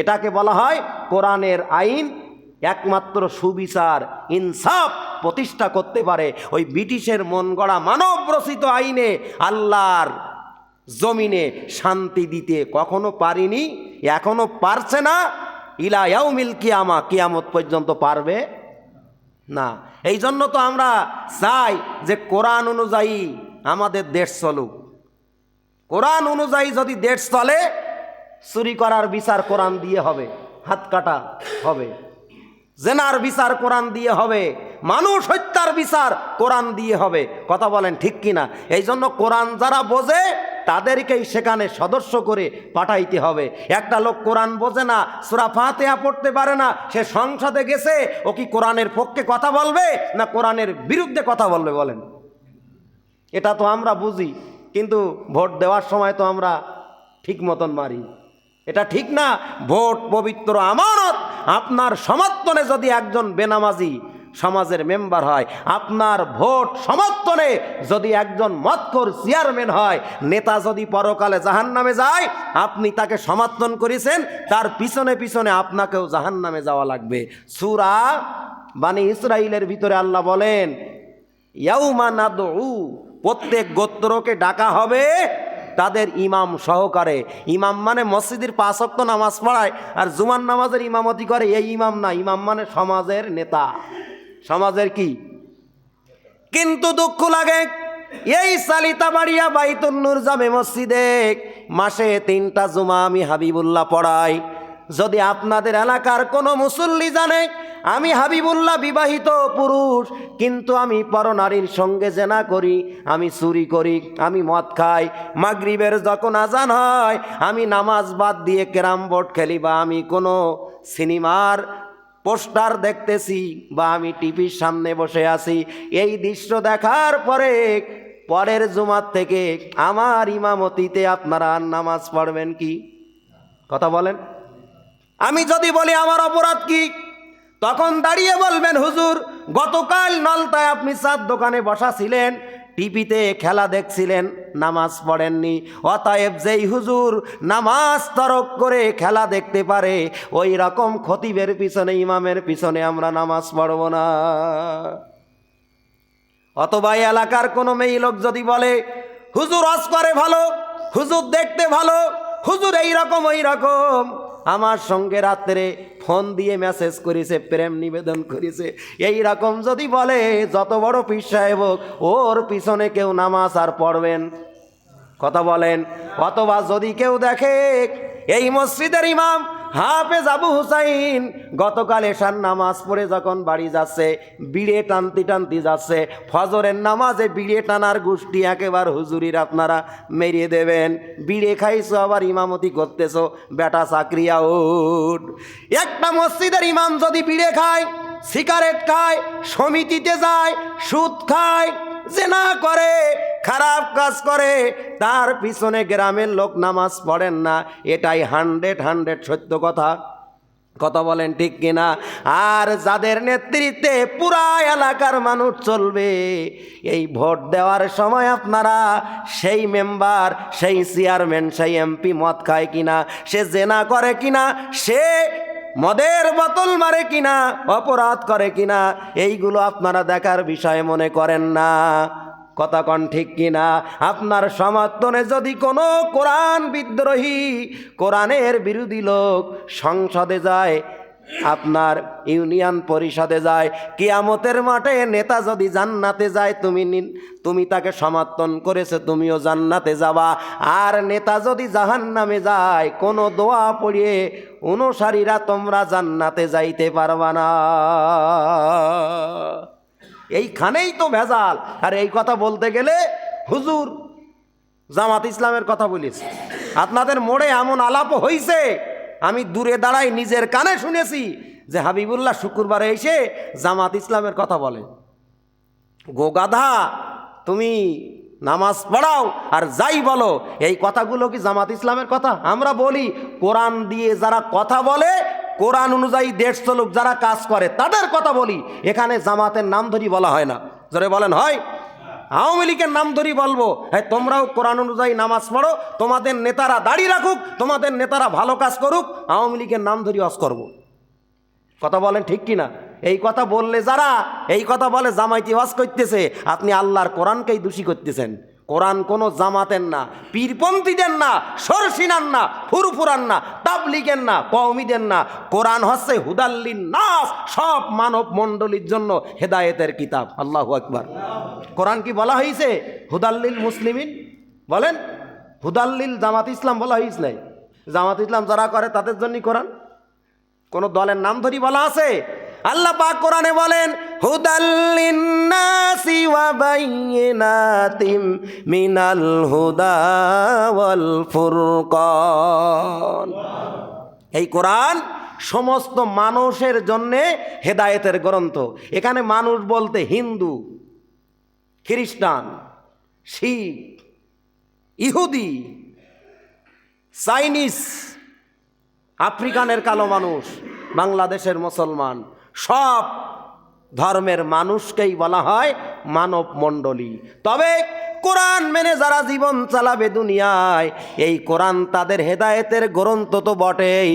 এটাকে বলা হয় কোরআনের আইন। একমাত্র সুবিচার, ইনসাফ প্রতিষ্ঠা করতে পারে ওই ব্রিটিশের মন গড়া মানব রচিত আইনে আল্লাহর জমিনে শান্তি দিতে কখনো পারিনি, এখনও পারছে না। ইলা ইয়াউমিল কিয়ামা, কিয়ামত পর্যন্ত পারবে না। এই জন্য তো আমরা চাই যে কোরআন অনুযায়ী আমাদের দেশ চলুক। কোরআন অনুযায়ী যদি দেশ চলে চুরি করার বিচার কোরআন দিয়ে হবে, হাত কাটা হবে। জেনার বিচার কোরআন দিয়ে হবে, মানুষ হত্যার বিচার কোরআন দিয়ে হবে। কথা বলেন ঠিক কিনা? এই জন্য কোরআন যারা বোঝে, তাদেরকেই সেখানে সদস্য করে পাঠাইতে হবে। একটা লোক কোরআন বোঝে না, সুরা ফাতেহা পড়তে পারে না, সে সংসদে গেছে, ও কি কোরআনের পক্ষে কথা বলবে, না কোরআনের বিরুদ্ধে কথা বলবে বলেন? এটা তো আমরা বুঝি, কিন্তু ভোট দেওয়ার সময় তো আমরা ঠিক মতন মারি। এটা ঠিক না। ভোট পবিত্র আমানত। আপনার সমর্থনে যদি একজন বেনামাজি সমাজের মেম্বার হয়, আপনার ভোট সমর্থনে যদি একজন মৎকর চেয়ারম্যান হয়, নেতা যদি পরকালে জাহান নামে যায়, আপনি তাকে সমর্থন করেছেন, তার পিছনে পিছনে আপনাকেও জাহান নামে যাওয়া লাগবে। সুরা বানি ইসরাইলের ভিতরে আল্লাহ বলেন, ইয়াউমা নাদউ, প্রত্যেক গোত্রকে ডাকা হবে তাদের ইমাম সহকারে। ইমাম মানে মসজিদের পাঁচক্ত নামাজ পড়ায় আর জুমান নামাজের ইমামতি করে এই ইমাম না, ইমাম মানে সমাজের নেতা। সমাজের কি? কিন্তু দুঃখ লাগে, এই সালিতা বাড়িয়া বাইতুন্নুর জামে মসজিদে মাসে তিনটা জুমা আমি হাবিবুল্লাহ পড়াই। যদি আপনাদের এলাকার কোনো মুসল্লি জানে আমি হাবিবুল্লাহ বিবাহিত পুরুষ, কিন্তু আমি পরনারীর সঙ্গে জেনা করি, আমি চুরি করি, আমি মদ খাই। মাগরিবের যখন আজান হয়, আমি নামাজ বাদ দিয়ে ক্যারাম বোর্ড খেলি বা আমি কোনো সিনেমার পোস্টার দেখতেছি বা আমি টিভির সামনে বসে আছি। এই দৃশ্য দেখার পরে, পরের জুমার থেকে আমার ইমামতিতে আপনারা আর নামাজ পড়বেন কি? কথা বলেন। আমি যদি বলি, আমার অপরাধ কি? তখন দাঁড়িয়ে বলবেন, হুজুর, গতকাল নলতায় আপনি চার দোকানে বসা ছিলেন টিভিতে খেলা দেখছিলেন, নামাজ পড়েননি। অতএব যেই হুজুর নামাজ তরক করে খেলা দেখতে পারে, ওই রকম খতিবের পিছনে, ইমামের পিছনে আমরা নামাজ পড়ব না। অথবা এলাকার কোনো মেয়ে লোক যদি বলে, হুজুর অস করে ভালো, হুজুর দেখতে ভালো, হুজুর এই রকম, ওই রকম। আমার সঙ্গে রাত্রে ফোন দিয়ে মেসেজ করেছে, প্রেম নিবেদন করেছে। এই রকম যদি বলে, যত বড় পীর সাহেব ওর পিছনে কেউ নামাজ আর পড়বেন। কথা বলেন। অথবা যদি কেউ দেখে, এই মসজিদের ইমাম হাফেজ আবু হুসাইন গতকাল এশার নামাজ পড়ে যখন বাড়ি যাচ্ছে, বিড়ে টানতি টানতি যাচ্ছে, ফজরের নামাজে বিড়ে টানার গোষ্ঠী একেবার হুজুরির আপনারা মেরিয়ে দেবেন। বিড়ে খাইছো, আবার ইমামতি করতেছো, বেটা চাকরিয়া উঠ একটা মসজিদের ইমাম যদি বিড়ে খায়, সিগারেট খায়, সমিতিতে যায়, সুদ খায়, জেনা করে খারাপ কাজ করে, তার পিছনে গ্রামের লোক নামাজ পড়েন না। এটাই হান্ড্রেড হান্ড্রেড সত্য কথা। কথা বলেন ঠিক কিনা? আর যাদের নেতৃত্বে পুরা এলাকার মানুষ চলবে, এই ভোট দেওয়ার সময় আপনারা সেই মেম্বার, সেই চেয়ারম্যান, সেই এমপি মদ খায় কিনা? সে জেনা করে কিনা? সে মদের বোতল মারে কিনা? অপরাধ করে কিনা? এইগুলো আপনারা দেখার বিষয় মনে করেন না। কথা কন ঠিক কিনা? আপনার সমর্থনে যদি কোনো কোরআন বিদ্রোহী, কোরআনের বিরোধী লোক সংসদে যায়, আপনার ইউনিয়ন পরিষদে যায়, কিয়ামতের মাঠে নেতা যদি জান্নাতে যায়, তুমি তুমি তাকে সমর্থন করেছে, তুমিও জান্নাতে যাবা। আর নেতা যদি জাহান নামে যায়, কোনো দোয়া পড়িয়ে অনুসারীরা তোমরা জান্নাতে যাইতে পারবা না। এইখানেই তো ভেজাল। আর এই কথা বলতে গেলে হুজুর জামাত ইসলামের কথা বলেছি আপনাদের মোড়ে এমন আলাপ হইছে, আমি দূরে দাঁড়াই নিজের কানে শুনেছি যে হাবিবুল্লাহ শুক্রবারে এসে জামাত ইসলামের কথা বলে। গোগাধা তুমি নামাজ পড়াও আর যাই বলো, এই কথাগুলো কি জামাত ইসলামের কথা? আমরা বলি, কোরআন দিয়ে যারা কথা বলে কোরআন অনুযায়ী দেশ চলুক যারা কাজ করে, তাদের কথা বলি। এখানে জামাতের নাম ধরি বলা হয় না। জোরে বলেন, হয়? আওয়ামী লীগের নাম ধরি বলব। হ্যাঁ তোমরাও কোরআন অনুযায়ী নামাজ পড়ো। তোমাদের নেতারা দাড়ি রাখুক, তোমাদের নেতারা ভালো কাজ করুক। আওয়ামী লীগের নাম ধরি অস করব। কথা বলেন ঠিক কি না এই কথা বললে যারা, এই কথা বলে জামাইতি ওয়াজ করতেছে, আপনি আল্লাহর কোরআনকেই দোষী করতেছেন। কোরআন কোনো জামাতের না, পীরপন্থীদের না, সরসিনার না ফুরফুরান না, তাবলিগের না, কওমিদের না। কোরআন হচ্ছে হুদাল্লিন নাস, সব মানব মণ্ডলীর জন্য হেদায়েতের কিতাব। আল্লাহ আকবার। কোরআন কি বলা হয়েছে হুদাল্লিল মুসলিমিন? বলেন। হুদাল্লিল জামাত ইসলাম বলা হয়েছে নাই। জামাত ইসলাম যারা করে, তাদের জন্যই কোরআন। কোন দলের নাম ধরি বলা আছে? আল্লাহ পাক কোরআনে বলেন হুদাল্লিন্নাসি মিনাল হুদা ওয়াল এই কোরআন সমস্ত মানুষের জন্যে হেদায়েতের গ্রন্থ। এখানে মানুষ বলতে হিন্দু, খ্রিস্টান, শিখ, ইহুদি, চাইনিজ, আফ্রিকানের কালো মানুষ, বাংলাদেশের মুসলমান, সব ধর্মের মানুষকেই বলা হয় মানব মণ্ডলী। তবে কোরআন মেনে যারা জীবন চালাবে দুনিয়ায়, এই কোরআন তাদের হেদায়েতের গ্রন্থ তো বটেই।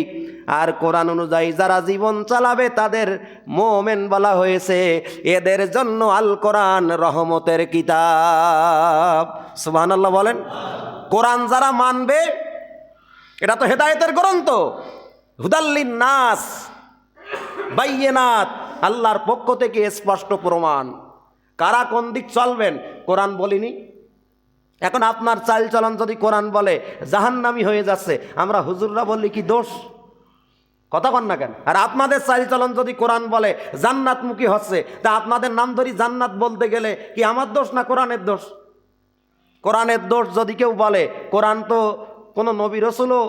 আর কোরআন অনুযায়ী যারা জীবন চালাবে, তাদের মোমেন বলা হয়েছে, এদের জন্য আল কোরআন রহমতের কিতাব। সুবহানাল্লাহ বলেন, কোরআন যারা মানবে, এটা তো হেদায়েতের গ্রন্থ। হুদাল্লিন নাস বাইয়েনাত আল্লাহর পক্ষ থেকে স্পষ্ট প্রমাণ। কারা কোন দিক চলবেন? কোরআন বলিনি। এখন আপনার চাল চলন যদি কোরআন বলে, জাহান্নামি হয়ে যাচ্ছে, আমরা হুজুররা বললি কি দোষ? কথা কন না কেন? আর আপনাদের চাল চলন যদি কোরআন বলে, জান্নাতমুখী হচ্ছে, তা আপনাদের নাম ধরি জান্নাত বলতে গেলে কি আমার দোষ না কোরআনের দোষ? কোরআনের দোষ যদি কেউ বলে, কোরআন তো কোনো নবী রসুলও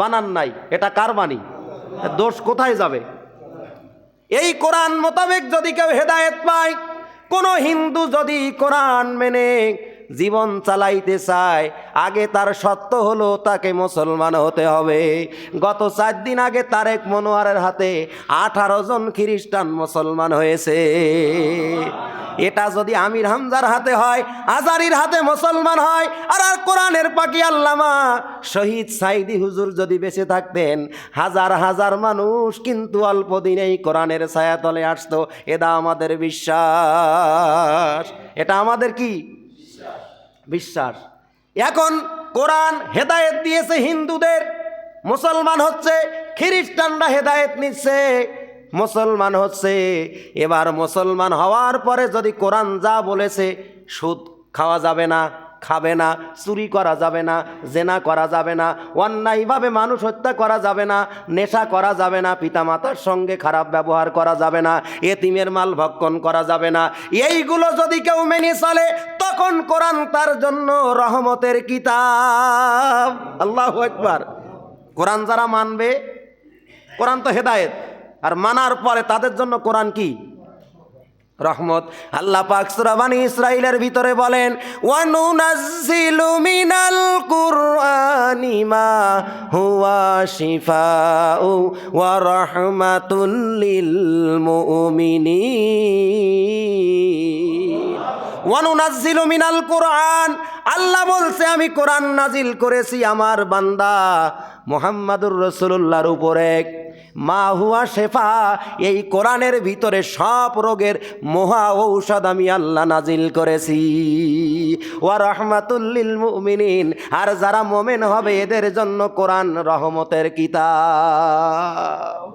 বানান নাই, এটা কার বাণী? দোষ কোথায় যাবে? এই কোরআন মোতাবেক যদি কেউ হেদায়েত পায়, কোনো হিন্দু যদি কোরআন মেনে জীবন চালাইতে চায়, আগে তার সত্য হলো তাকে মুসলমান হতে হবে। গত চার দিন আগে তারেক মনোয়ারের হাতে আঠারো জন খ্রিস্টান মুসলমান হয়েছে। এটা যদি আমির হামজার হাতে হয়, আজারির হাতে মুসলমান হয়, আর আর কোরআনের পাকি আল্লামা শহীদ সাইদি হুজুর যদি বেঁচে থাকতেন, হাজার হাজার মানুষ কিন্তু অল্প দিনেই কোরআনের ছায়াতলে আসতো। এটা আমাদের বিশ্বাস। এটা আমাদের কি? বিশ্বাস। এখন কোরআন হেদায়েত দিয়েছে হিন্দুদের, মুসলমান হচ্ছে, খ্রিস্টানরা হেদায়েত নিচ্ছে। মুসলমান হচ্ছে। এবার মুসলমান হওয়ার পরে যদি কোরআন যা বলেছে, সুদ খাওয়া যাবে না, খাবে না, চুরি করা যাবে না, জেনা করা যাবে না, অন্যায়ভাবে মানুষ হত্যা করা যাবে না, নেশা করা যাবে না, পিতামাতার সঙ্গে খারাপ ব্যবহার করা যাবে না, এতিমের মাল ভক্ষণ করা যাবে না, এইগুলো যদি কেউ মেনে চলে, তখন কোরআন তার জন্য রহমতের কিতাব। আল্লাহ একবার কোরআন যারা মানবে, কোরআন তো হেদায়েত। আর মানার পরে তাদের জন্য কোরআন কি? রহমত। আল্লাহ পাক সূরা বানী ইসরাইলের ভিতরে বলেন, ওয়ানুনাজ্জিলু মিনাল কুরআনি মা হুয়া শিফাউ ওয়া রাহমাতুল লিল মুমিনিন। ওয়ানুনাজ্জিলু মিনাল কুরআন। আল্লাহ বলছে, আমি কোরআন নাজিল করেছি আমার বান্দা মোহাম্মদুর রসুল্লাহর উপরে। মা হুয়া শেফা, এই কোরআনের ভিতরে সব রোগের মহা ঔষধ আমি আল্লাহ নাজিল করেছি। ওয়া রহমাতুল্লিল মুমিনিন, আর যারা মোমেন হবে এদের জন্য কোরআন রহমতের কিতাব।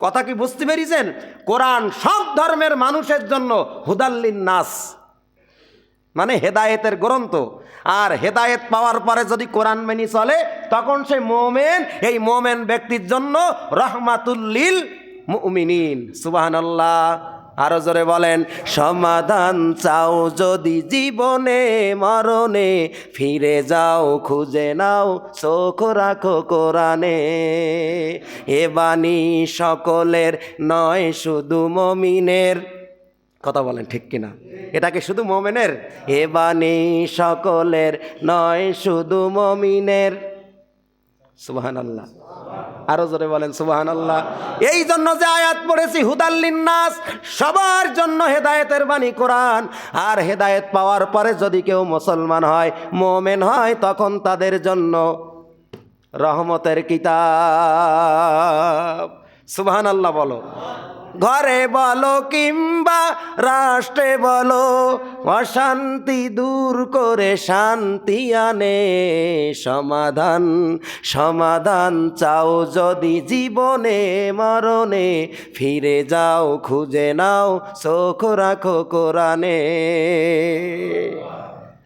কথা কি বুঝতে পেরেছেন? কোরআন সব ধর্মের মানুষের জন্য হুদাল্লিন নাস মানে হেদায়েতের গ্রন্থ। আর হেদায়েত পাওয়ার পরে যদি কোরআন মেনি চলে, তখন সে মোমেন, এই মোমেন ব্যক্তির জন্য রহমাতুল্লিল মুমিনিন। সুবাহান আল্লাহ আরও জোরে বলেন, সমাধান চাও যদি জীবনে, মরণে, ফিরে যাও, খুঁজে নাও, চোখ রাখো কোরআনে। এ বাণী সকলের নয়, শুধু মমিনের। কথা বলেন ঠিক কিনা? এটাকে শুধু মোমেনের? এ বাণী সকলের নয়, শুধু মমিনের। সুবাহান আল্লাহ আরও জোরে বলেন সুবাহান আল্লাহ এই জন্য যে আয়াত পড়েছি নাস সবার জন্য হেদায়েতের বাণী কোরআন। আর হেদায়েত পাওয়ার পরে যদি কেউ মুসলমান হয়, মোমেন হয়, তখন তাদের জন্য রহমতের কিতাব। সুবহান আল্লাহ বলো। ঘরে বলো কিংবা রাষ্ট্রে বলো, অশান্তি দূর করে শান্তি আনে। সমাধান সমাধান চাও যদি জীবনে, মরণে। ফিরে যাও, খুঁজে নাও, চোখ রাখো কোরআনে।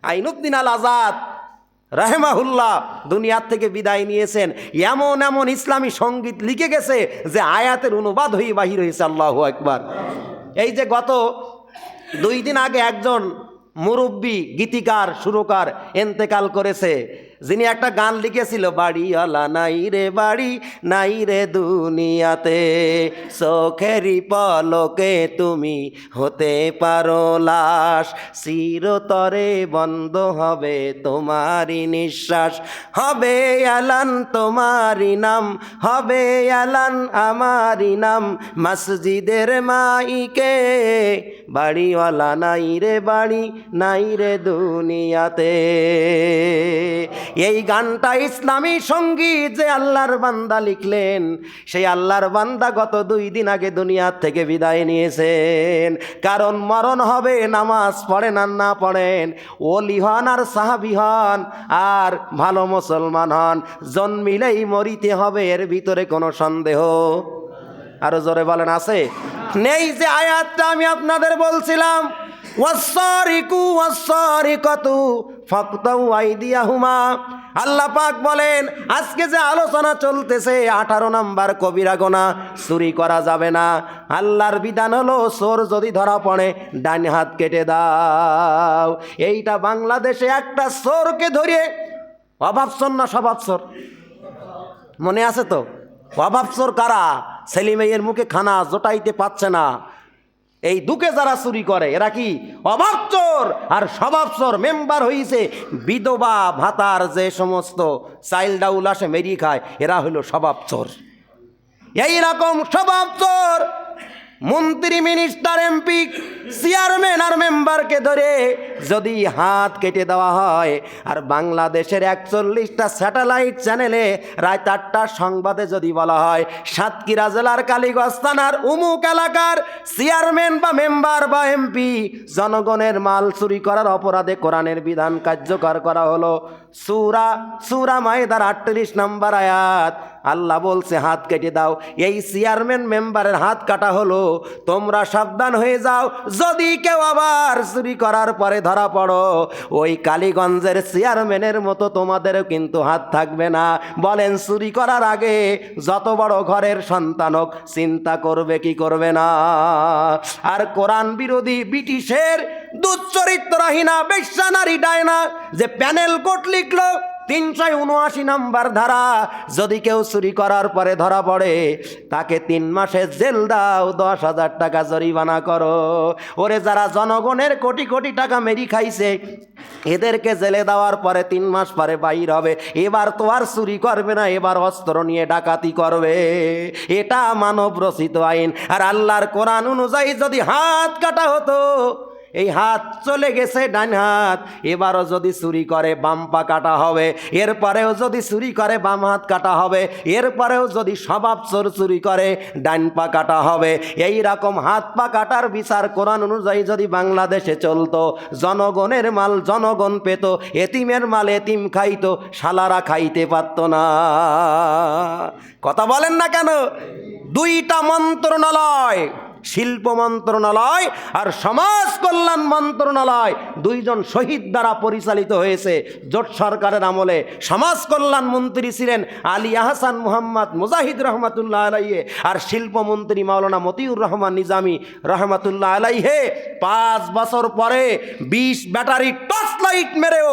আইনুদ্দিন আল আজাদ রাহেমাহুল্লাহ দুনিয়ার থেকে বিদায় নিয়েছেন। এমন এমন ইসলামী সংগীত লিখে গেছে যে আয়াতের অনুবাদ হয়ে বাহির হয়েছে, আল্লাহ একবার এই যে গত দুই দিন আগে একজন মুরব্বী গীতিকার, সুরকার এন্তেকাল করেছে। যিনি একটা গান লিখেছিল, বাড়িওয়ালা নাই রে বাড়ি, নাই রে দুনিয়াতে, চোখেরই পলকে তুমি হতে পারো লাশ, চিরতরে বন্ধ হবে তোমারই নিঃশ্বাস, হবে আলান তোমারই নাম, হবে আলান আমারই নাম, মসজিদের মাইকে, বাড়িওয়ালা নাই রে বাড়ি, নাই রে দুনিয়াতে। এই গানটা ইসলামী সংগীত যে আল্লাহর বান্দা লিখলেন, সেই আল্লাহর বান্দা গত দুই দিন আগে দুনিয়ার থেকে বিদায় নিয়েছেন। কারণ মরণ হবে, নামাজ পড়েন আর না পড়েন, ওলি হন আর সাহাবি হন, আর ভালো মুসলমান হন। জন্মিলেই মরিতে হবে, এর ভিতরে কোনো সন্দেহ? আরও জোরে বলেন, আছে? নেই যে আয়াতটা আমি আপনাদের বলছিলাম। ওয়াসারিকু ওয়াসারিকাতু ফাকতাউ আইদিয়াহুমা। আল্লাহ পাক বলেন, আজকে যে আলোচনা চলতেছে, আঠারো নাম্বার কবিরা গোনা, চুরি করা যাবে না। আল্লাহর বিধান হলো সোর যদি ধরা পড়ে, ডান হাত কেটে দাও। এইটা বাংলাদেশে একটা চোরকে ধরে অভাবসর না স্বভাবসর মনে আছে তো? অভাবসর কারা? ছেলে মেয়ের মুখে খানা জোটাইতে পাচ্ছে না। এই দুকে যারা চুরি করে, এরা কি অভাব চোর আর স্বভাব চোর মেম্বার হইছে বিধবা ভাতার যে সমস্ত চাইল্ড ডাউল আসে, মেরি খায়, এরা হইল স্বভাব চোর এইরকম স্বভাব চোর মন্ত্রী মিনিস্টার এমপি, চেয়ারম্যান আর মেম্বারকে ধরে যদি হাত কেটে দেওয়া হয়, আর বাংলাদেশের একচল্লিশটা স্যাটেলাইট চ্যানেলে রাত আটটার সংবাদে যদি বলা হয়, সাতক্ষীরা জেলার কালীগঞ্জ থানার উমুক এলাকার চেয়ারম্যান বা মেম্বার বা এমপি জনগণের মাল চুরি করার অপরাধে কোরআনের বিধান কার্যকর করা হলো। সুরা সুরা মায়েদার আটত্রিশ নম্বর আয়াত। আল্লাহ বলছে, হাত কেটে দাও। এই চেয়ারম্যান মেম্বারের হাত কাটা হলো, তোমরা সাবধান হয়ে যাও। যদি কেউ আবার চুরি করার পরে ধরা পড়ো, ওই কালীগঞ্জের চেয়ারম্যানের মতো তোমাদেরও কিন্তু হাত থাকবে না। বলেন, চুরি করার আগে যত বড় ঘরের সন্তান হোক, চিন্তা করবে কি করবে না। আর কোরআন বিরোধী ব্রিটিশের দুচ্চরিত্রহীনা বেশ্যা নারী ডায়না যে প্যানেল কোট লিখলো তিনশো উনআশি নাম্বার ধারা। যদি কেউ চুরি করার পরে ধরা পড়ে, তাকে তিন মাসে জেল দাও, দশ হাজার টাকা জরিমানা করো। ওরে, যারা জনগণের কোটি কোটি টাকা মেরি খাইছে, এদেরকে জেলে দেওয়ার পরে তিন মাস পরে বাইর হবে। এবার তো আর চুরি করবে না, এবার অস্ত্র নিয়ে ডাকাতি করবে। এটা মানব রচিত আইন। আর আল্লাহর কোরআন অনুযায়ী যদি হাত কাটা হতো এই হাত চলে গেছে ডান হাত। এবারও যদি চুরি করে, বাম পা কাটা হবে। এরপরেও যদি চুরি করে, বাম হাত কাটা হবে। এরপরেও যদি স্বভাব চোর চুরি করে, ডান পা কাটা হবে। এই রকম হাত পা কাটার বিচার কোরআন অনুযায়ী যদি বাংলাদেশে চলতো, জনগণের মাল জনগণ পেত, এতিমের মাল এতিম খাইতো, শালারা খাইতে পারতো না। কথা বলেন না কেন? দুইটা মন্ত্রণালয় শিল্প মন্ত্রণালয় আর সমাজ কল্যাণ মন্ত্রণালয় দুইজন শহীদ দ্বারা পরিচালিত হয়েছে। জোট সরকারের আমলে সমাজ কল্যাণ মন্ত্রী ছিলেন আলী আহসান মুহাম্মদ মুজাহিদ রহমতুল্লাহ আলাইহে আর শিল্পমন্ত্রী মাওলানা মতিউর রহমান নিজামি রহমতুল্লাহ আলাইহে। পাঁচ বছর পরে বিশ ব্যাটারি টর্চ লাইট মেরেও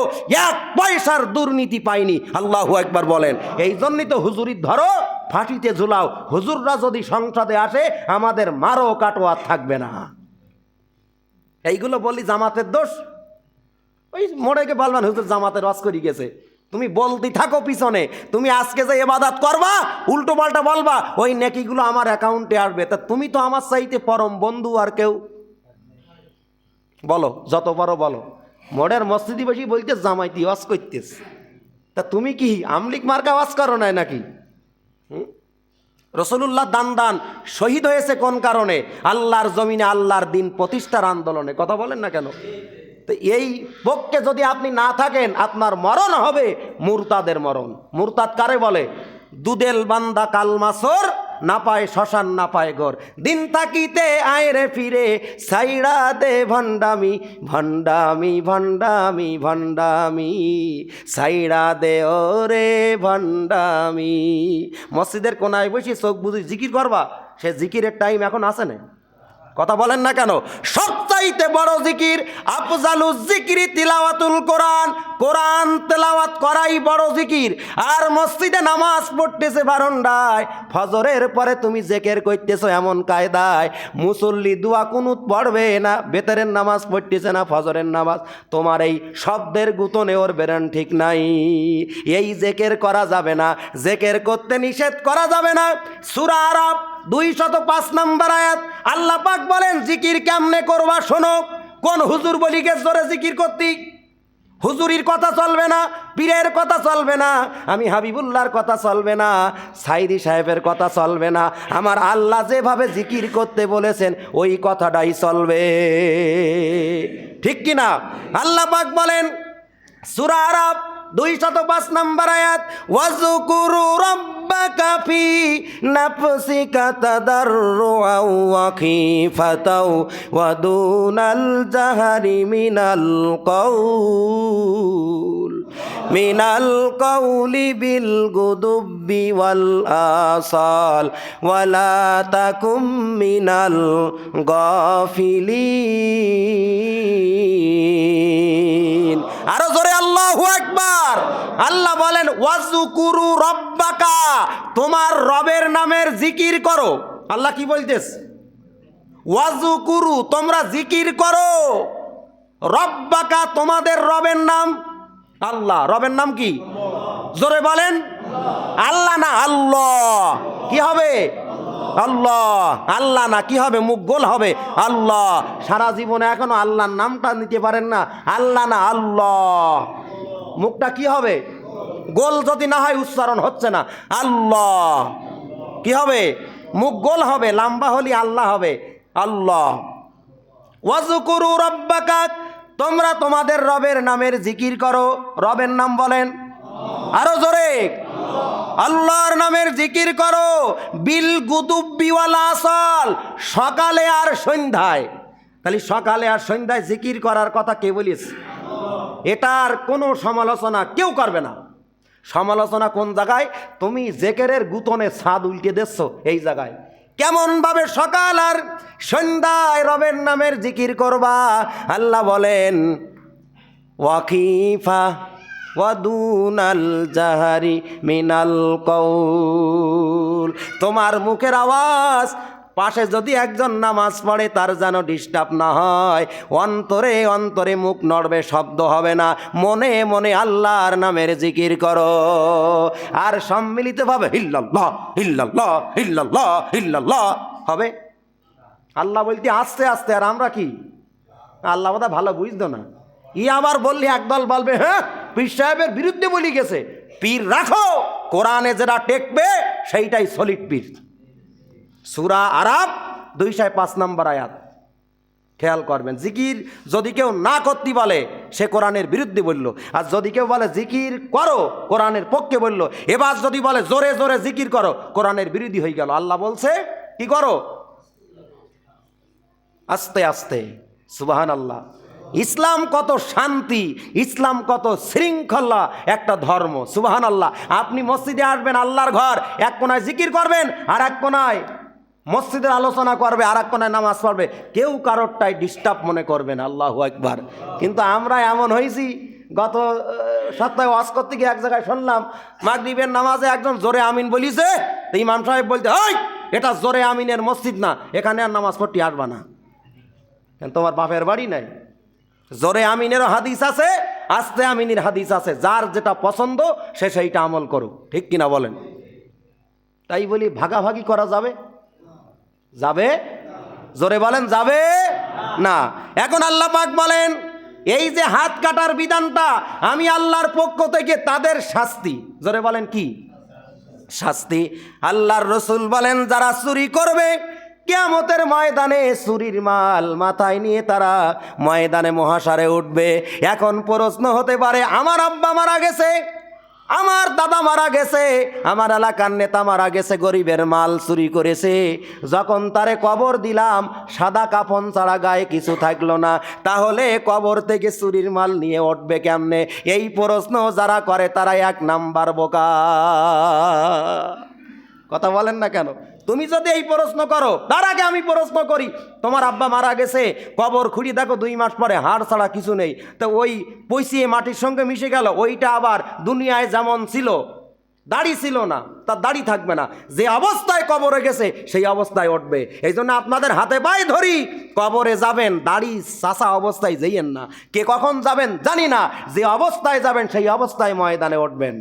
এক পয়সার দুর্নীতি পায়নি। আল্লাহ একবার বলেন। এই জন্যই তো হুজুরি ধরো, ফাঁসিতে ঝুলাও। হুজুররা যদি সংসদে আসে, আমাদের মারো কাটো আর থাকবে না। এইগুলো বলি জামাতের দোষ? ওই মোড়েকে বলবেন, হুজুর জামাতের রস করি গেছে। তুমি বলতে থাকো পিছনে, তুমি আজকে যে এবাদাত করবা, উল্টো পাল্টা বলবা, ওই নেকিগুলো আমার অ্যাকাউন্টে আসবে। তা তুমি তো আমার চাইতে পরম বন্ধু আর কেউ। বলো, যত পারো বলো। মোড়ের মসজিদি বেশি বলতে জামাইতি ওয়াজ করতেস তা তুমি কি আমলিক মার্কা ওয়াজ করো নাই নাকি? হুম? রসুলুল্লাহ দান দান শহীদ হয়েছে কোন কারণে? আল্লাহর জমিনে আল্লাহর দিন প্রতিষ্ঠার আন্দোলনে। কথা বলেন না কেন? তো এই পক্ষে যদি আপনি না থাকেন, আপনার মরণ হবে মুরতাদের মরণ। মুরতাদ কারে বলে? দুদেল বান্দা কালমাসর না পায় শ্মশান, না পায় গর দিন তাকিতে আয়রে ফিরে সাইড়া দে ভণ্ডামি ভণ্ডামি ভণ্ডামি ভণ্ডামি। সাইড়া দে ও রে ভণ্ডামি। মসজিদের কোনায় বসে চোখ বুঝি জিকির করবা? সে জিকিরের টাইম এখন আসে না? কথা বলেন না কেন? সবচাইতে বড় জিকির, আফজালু জিকিরি তিলাওয়াতুল কোরআন। কোরআন তেলাওয়াত করাই বড় জিকির। আর মসজিদে নামাজ পড়তেছে বারন্ডায় ফজরের পরে তুমি জেকের করতেছো এমন কায়দায়। মুসল্লি দুয়া কুনুত পড়বে না বেতরের নামাজ পড়তেছে না, ফজরের নামাজ। তোমার এই শব্দের গুতনে ওর বেরেন ঠিক নাই। এই জেকের করা যাবে না। জেকের করতে নিষেধ করা যাবে না। সুরা আরাব দুই শত পাঁচ নম্বর আয়াত। আল্লাহ পাক বলেন, জিকির কেমনে করবা শোনো? কোন হুজুর বলিকে জোরে জিকির করতি? হুজুরির কথা চলবে না, পীরের কথা চলবে না, আমি হাবিবুল্লাহর কথা চলবে না, সাইদি সাহেবের কথা চলবে না, আমার আল্লাহ যেভাবে জিকির করতে বলেছেন, ওই কথাটাই চলবে। ঠিক কি না? আল্লাহ পাক বলেন, সুরা আরব দুই শত পাঁচ নম্বর আয়াত ওয়াজকুরু রাব্বাকা ফি নাফসিকা তাদাররুআও ওয়া খিফাতাও ওয়া দুনাল জাহারি মিনাল কাউল মিনাল কাউলি বিল গুদুব্বি ওয়াল আসাল, ওয়ালা তাকুম মিনাল আরও জোরে আল্লাহু আকবার। আল্লাহ বলেন ওয়াজকুরু রব্বাকা তোমার রবের নামের জিকির করো। আল্লাহ কি বলতেস ওয়াজকুরু তোমরা জিকির করো। রব্বাকা, তোমাদের রবের নাম আল্লাহ। রবের নাম কি? জোরে বলেন। আল্লাহ না আল্লাহ। কি হবে? আল্লাহ। আল্লাহ না কি হবে? মুখ গোল হবে। আল্লাহ। সারা জীবনে এখনও আল্লাহর নামটা নিতে পারেন না। আল্লাহ না আল্লাহ। মুখটা কি হবে? গোল যদি না হয় উচ্চারণ হচ্ছে না। আল্লাহ। কি হবে? মুখ গোল হবে, লম্বা হলি আল্লাহ হবে। আল্লাহ। ওয়াজুকুরু রব্বাকা তোমরা তোমাদের রবের নামের জিকির করো। রবের নাম বলেন? আরও জোরে। আল্লাহর নামের জিকির করো। বিল গুদুব্বিওয়ালা আসল, সকালে আর সন্ধ্যায়। তাহলে সকালে আর সন্ধ্যায় জিকির করার কথা কে বলিস? এটার কোনো সমালোচনা কেউ করবে না। সমালোচনা কোন জায়গায়? তুমি জেকেরের গুতনে ছাদ উল্টে দিচ্ছ, এই জায়গায়। কেমনভাবে সকাল আর সন্ধ্যায় রবের নামের জিকির করবা? আল্লাহ বলেন, ওয়াকিফা ওয়াদুনাল জাহারি মিনাল কৌল তোমার মুখের আওয়াজ পাশে যদি একজন নামাজ পড়ে, তার যেন ডিস্টার্ব না হয়। অন্তরে অন্তরে মুখ নড়বে, শব্দ হবে না। মনে মনে আল্লাহর নামের জিকির করো। আর সম্মিলিতভাবে, হিল্লাল্লাহ হবে। আল্লাহ বলতে, আস্তে আস্তে, আর আমরা কি? আল্লাহ বোধ ভালো বুঝতো না। ই আবার বললি, একদল বলবে হ্যাঁ পীর সাহেবের বিরুদ্ধে বলি গেছে। পীর রাখো, কোরআনে যেটা টেকবে, সেইটাই সলিড পীর। সুরা আরাব দুইশায় পাঁচ নম্বর আয়াত। খেয়াল করবেন, জিকির যদি কেউ না করতে বলে, সে কোরআনের বিরুদ্ধে বলল। আর যদি কেউ বলে জিকির করো, কোরআনের পক্ষে বলল। এবার যদি বলে জোরে জোরে জিকির করো, কোরআনের বিরোধী হয়ে গেল। আল্লাহ বলছে, কি করো? আস্তে আস্তে সুবাহান আল্লাহ ইসলাম কত শান্তি, ইসলাম কত শৃঙ্খলা, একটা ধর্ম সুবাহান আল্লাহ আপনি মসজিদে আসবেন, আল্লাহর ঘর, এক কোনায় জিকির করবেন, আর এক কোনায় মসজিদের আলোচনা করবে আর কোনায় নামাজ পড়বে, কেউ কারোরটাই ডিস্টার্ব মনে করবেন আল্লাহ একবার কিন্তু আমরা এমন হয়েছি, গত সপ্তাহে ওয়াজ করতে গিয়ে এক জায়গায় শুনলাম, মাগরিবের নামাজে একজন জোরে আমিন বলিছে, তো ইমাম সাহেব বলতে ওই এটা জোরে আমিনের মসজিদ না, এখানে আর নামাজ পড়তে আসবা না। তোমার বাপের বাড়ি নাই? জোরে আমিনেরও হাদিস আছে, আস্তে আমিনের হাদিস আছে, যার যেটা পছন্দ, সে সেইটা আমল করুক, ঠিক কিনা বলেন? তাই বলি ভাগাভাগি করা যাবে? যাবে? জোরে বলেন, যাবে? না। এখন আল্লাহ পাক বলেন, এই যে হাত কাটার বিধানটা আমি আল্লাহর পক্ষ থেকে তাদের শাস্তি। জোরে বলেন কি? শাস্তি। আল্লাহর রসুল বলেন, যারা চুরি করবে, কেয়ামতের ময়দানে চুরির মাল মাথায় নিয়ে তারা ময়দানে মহাসারে উঠবে। এখন প্রশ্ন হতে পারে, আমার আব্বা মারা গেছে আমার দাদা মারা গেছে, আমার এলাকার নেতা মারা গেছে, গরিবের মাল চুরি করেছে। যখন তারে কবর দিলাম, সাদা কাফন ছাড়া গায়ে কিছু থাকল না। তাহলে কবর থেকে চুরির মাল নিয়ে উঠবে কেমনে? এই প্রশ্ন যারা করে তারা এক নাম্বার বোকা। কথা বলেন না কেন? তুমি যদি এই প্রশ্ন করো, তার আগে আমি প্রশ্ন করি, তোমার আব্বা মারা গেছে, কবর খুঁড়ি দেখো দুই মাস পরে, হাড় ছাড়া কিছু নেই। তো ওই পৈসিয়ে মাটির সঙ্গে মিশে গেল, ওইটা আবার দুনিয়ায় যেমন ছিল, দাড়ি ছিল না, তার দাড়ি থাকবে না। যে অবস্থায় কবরে গেছে, সেই অবস্থায় উঠবে। এই জন্য আপনাদের হাতে পায়ে ধরি, কবরে যাবেন, দাড়ি চাষা অবস্থায় যেইয়েন না। কে কখন যাবেন জানি না, যে অবস্থায় যাবেন, সেই অবস্থায় ময়দানে উঠবেন।